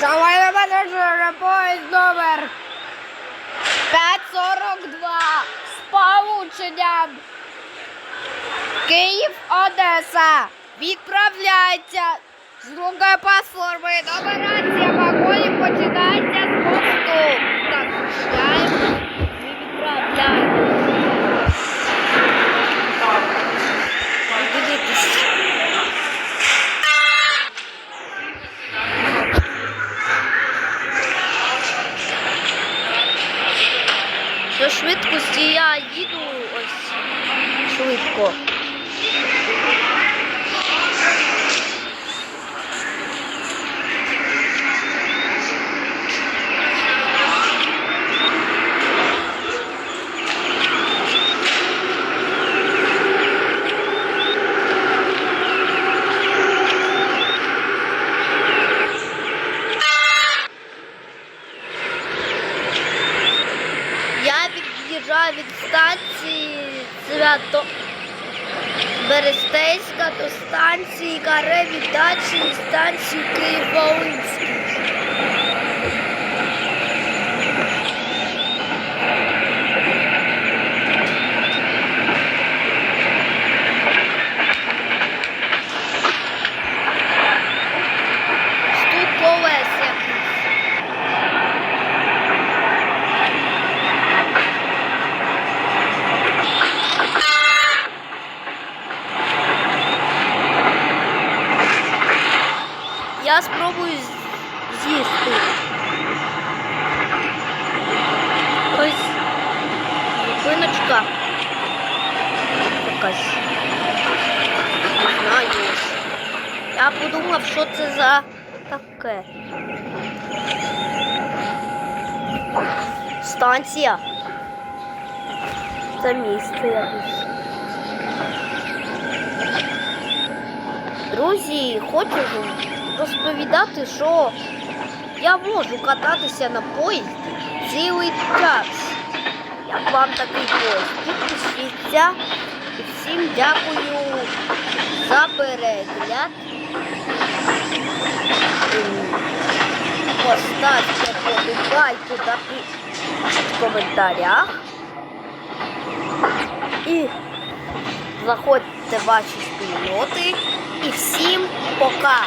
Шановні пасажири, поїзд номер 542 з полученням. Київ-Одеса відправляється. З другої платформи. Номерація вагонів починається з швидкості я їду ось швидко. Я від станції Свято Берестейська до станції Каре Віддачі станції Київ-Волинський. Я спробую з'їсти. Ось зупиночка. Якась. Не знаю. Я подумав, що це за таке. Станція. Це місце якесь. Друзі, хочу розповідати, що я можу кататися на поїзді цілий час. Як вам такий поїзд? Підпишіться і всім дякую за перегляд. Поставте подобайку та в коментарях. І заходьте ваші спільноти. І всім пока!